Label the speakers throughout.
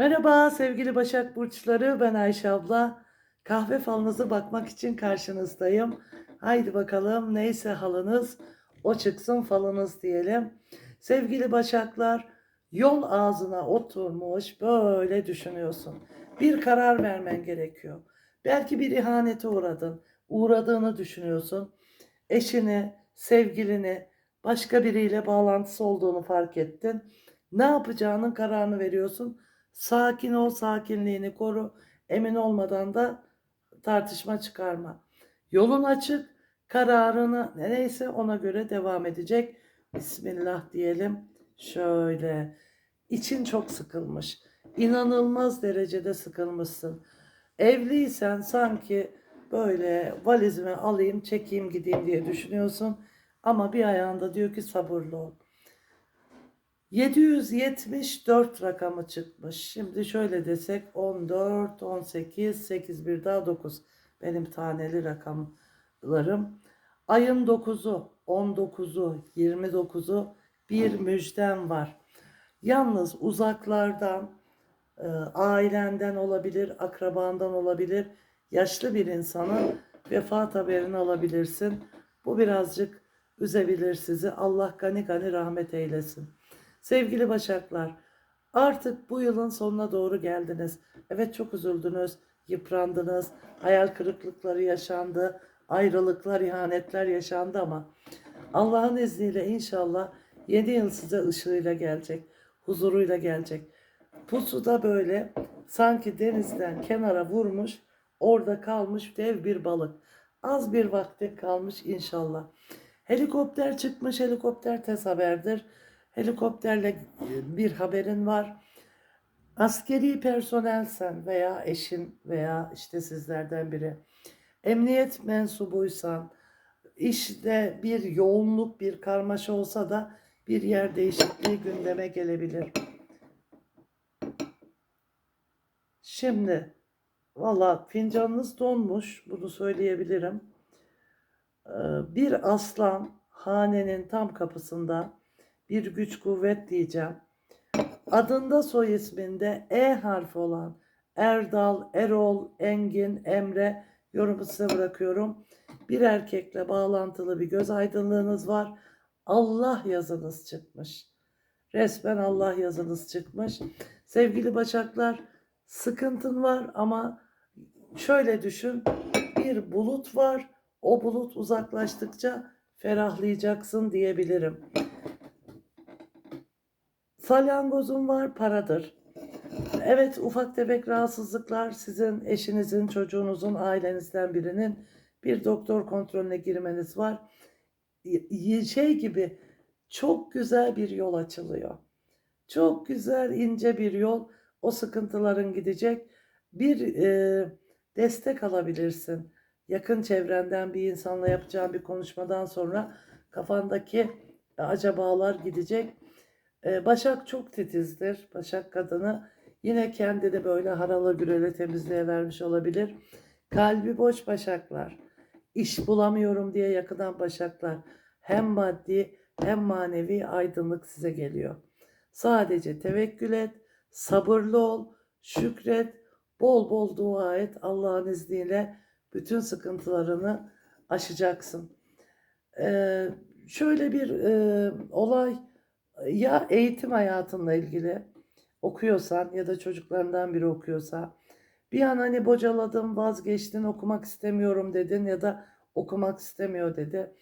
Speaker 1: Merhaba sevgili Başak Burçları, ben Ayşe abla. Kahve falınızı bakmak için karşınızdayım. Haydi bakalım neyse halınız, o çıksın falınız diyelim. Sevgili Başaklar, yol ağzına oturmuş böyle düşünüyorsun. Bir karar vermen gerekiyor. Belki bir ihanete uğradın, uğradığını düşünüyorsun. Eşini, sevgilini, başka biriyle bağlantısı olduğunu fark ettin. Ne yapacağının kararını veriyorsun. Sakin ol, sakinliğini koru. Emin olmadan da tartışma çıkarma. Yolun açık, kararını neyse ona göre devam edecek. Bismillah diyelim. Şöyle. İçin çok sıkılmış. İnanılmaz derecede sıkılmışsın. Evliysen sanki böyle valizimi alayım, çekeyim, gideyim diye düşünüyorsun. Ama bir ayağında diyor ki sabırlı ol. 774 rakamı çıkmış. Şimdi şöyle desek 14, 18, 8 bir daha 9. Benim taneli rakamlarım. Ayın 9'u, 19'u, 29'u bir müjdem var. Yalnız uzaklardan, e, ailenden olabilir, akrabandan olabilir, yaşlı bir insanın vefat haberini alabilirsin. Bu birazcık üzebilir sizi. Allah gani gani rahmet eylesin. Sevgili Başaklar, artık bu yılın sonuna doğru geldiniz. Evet çok üzüldünüz, yıprandınız, hayal kırıklıkları yaşandı, ayrılıklar, ihanetler yaşandı ama Allah'ın izniyle inşallah yeni yıl size ışığıyla gelecek, huzuruyla gelecek. Pusu da böyle sanki denizden kenara vurmuş, orada kalmış dev bir balık. Az bir vakti kalmış inşallah. Helikopter çıkmış, helikopter tez haberdir. Helikopterle e, bir haberin var. Askeri personelsen veya eşin veya işte sizlerden biri emniyet mensubuysan işte bir yoğunluk bir karmaşa olsa da bir yer değişikliği gündeme gelebilir. Şimdi valla fincanınız donmuş bunu söyleyebilirim. Ee, Bir aslan hanenin tam kapısında bir güç kuvvet diyeceğim. Adında soy isminde E harfi olan Erdal, Erol, Engin, Emre yorumu size bırakıyorum. Bir erkekle bağlantılı bir göz aydınlığınız var. Allah yazınız çıkmış. Resmen Allah yazınız çıkmış. Sevgili Başaklar sıkıntın var ama şöyle düşün. Bir bulut var. O bulut uzaklaştıkça ferahlayacaksın diyebilirim. Salyangozun var paradır. Evet ufak tefek rahatsızlıklar sizin eşinizin, çocuğunuzun, ailenizden birinin bir doktor kontrolüne girmeniz var. Şey gibi çok güzel bir yol açılıyor. Çok güzel ince bir yol. O sıkıntıların gidecek. Bir e, destek alabilirsin. Yakın çevrenden bir insanla yapacağın bir konuşmadan sonra kafandaki acabalar gidecek. Ee, Başak çok titizdir. Başak kadını yine kendini böyle harala gürele temizliğe vermiş olabilir. Kalbi boş başaklar. İş bulamıyorum diye yakınan başaklar. Hem maddi hem manevi aydınlık size geliyor. Sadece tevekkül et, sabırlı ol, şükret, bol bol dua et. Allah'ın izniyle bütün sıkıntılarını aşacaksın. Ee, şöyle bir e, olay ya eğitim hayatınla ilgili okuyorsan ya da çocuklarından biri okuyorsa bir an hani bocaladım vazgeçtin okumak istemiyorum dedin ya da okumak istemiyor dedi.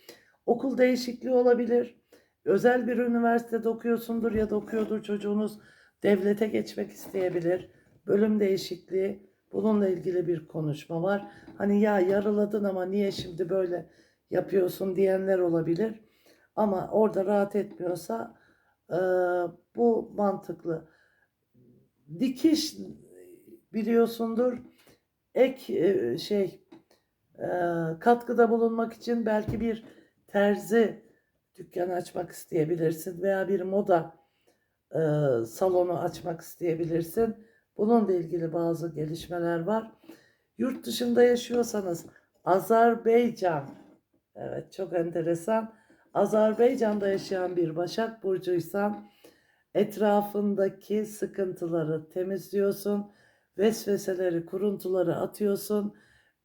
Speaker 1: Okul değişikliği olabilir. Özel bir üniversitede okuyorsundur ya da okuyordur çocuğunuz devlete geçmek isteyebilir. Bölüm değişikliği bununla ilgili bir konuşma var. Hani ya yarıladın ama niye şimdi böyle yapıyorsun diyenler olabilir. Ama orada rahat etmiyorsa ee, bu mantıklı. Dikiş biliyorsundur ek e, şey e, katkıda bulunmak için belki bir terzi dükkanı açmak isteyebilirsin veya bir moda e, salonu açmak isteyebilirsin. Bununla ilgili bazı gelişmeler var. Yurt dışında yaşıyorsanız Azerbaycan evet çok enteresan. Azerbaycan'da yaşayan bir Başak Burcuysan Etrafındaki sıkıntıları temizliyorsun. Vesveseleri, kuruntuları atıyorsun.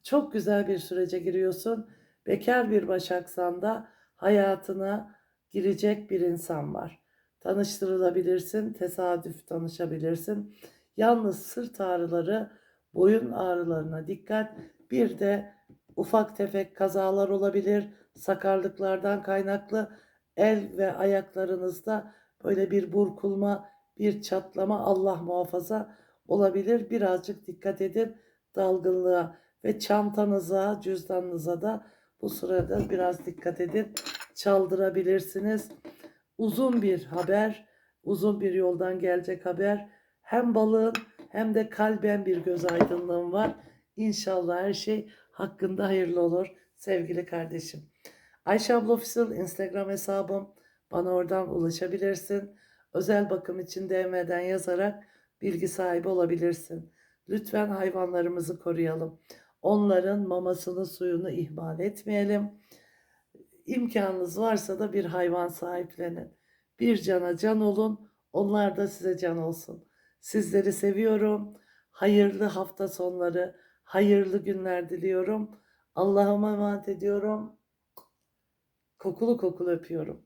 Speaker 1: Çok güzel bir sürece giriyorsun. Bekar bir başaksan da hayatına girecek bir insan var. Tanıştırılabilirsin, tesadüf tanışabilirsin. Yalnız sırt ağrıları, boyun ağrılarına dikkat. Bir de ufak tefek kazalar olabilir. Sakarlıklardan kaynaklı el ve ayaklarınızda böyle bir burkulma, bir çatlama Allah muhafaza olabilir. Birazcık dikkat edin dalgınlığa ve çantanıza, cüzdanınıza da bu sırada biraz dikkat edin. Çaldırabilirsiniz. Uzun bir haber, uzun bir yoldan gelecek haber. Hem balığın hem de kalben bir göz aydınlığım var. İnşallah her şey hakkında hayırlı olur sevgili kardeşim. Ayşe abla Official Instagram hesabım. Bana oradan ulaşabilirsin. Özel bakım için DM'den yazarak bilgi sahibi olabilirsin. Lütfen hayvanlarımızı koruyalım. Onların mamasını suyunu ihmal etmeyelim. İmkanınız varsa da bir hayvan sahiplenin. Bir cana can olun. Onlar da size can olsun. Sizleri seviyorum. Hayırlı hafta sonları, hayırlı günler diliyorum. Allah'ıma emanet ediyorum. Kokulu kokulu öpüyorum.